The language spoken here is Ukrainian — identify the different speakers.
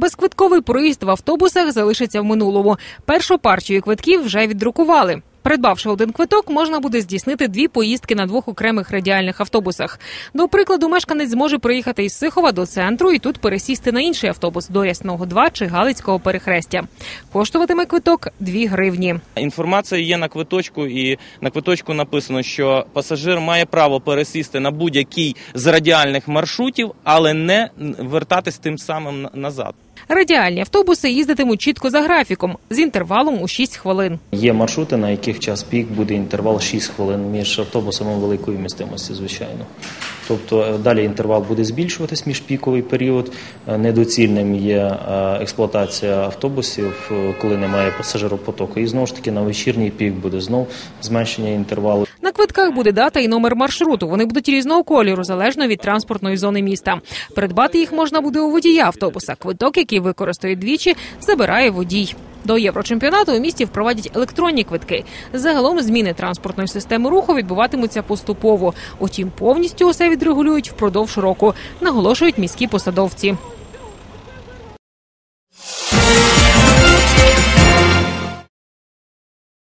Speaker 1: Безквитковий проїзд в автобусах залишиться в минулому. Першу партію квитків вже віддрукували. Придбавши один квиток, можна буде здійснити дві поїздки на двох окремих радіальних автобусах. До прикладу, мешканець зможе приїхати із Сихова до центру і тут пересісти на інший автобус до Рясного 2 чи Галицького перехрестя. Коштуватиме квиток 2 гривні.
Speaker 2: Інформація є на квиточку, і на квиточку написано, що пасажир має право пересісти на будь-який з радіальних маршрутів, але не вертатись тим самим назад.
Speaker 1: Радіальні автобуси їздитимуть чітко за графіком з інтервалом у 6 хвилин.
Speaker 3: Є маршрути, на яких час пік буде інтервал 6 хвилин між автобусами великої вмістимості, звичайно. Тобто е, далі інтервал буде збільшуватись між піковий період. Е, Недоцільним є е, експлуатація автобусів, коли немає пасажиропотоку. І знову ж таки на вечірній пік буде знов зменшення інтервалу.
Speaker 1: Квитках буде дата і номер маршруту. Вони будуть різного кольору, залежно від транспортної зони міста. Придбати їх можна буде у водія автобуса. Квиток, який використає двічі, забирає водій. До єврочемпіонату у місті впровадять електронні квитки. Загалом зміни транспортної системи руху відбуватимуться поступово. Утім, повністю усе відрегулюють впродовж року, наголошують міські посадовці.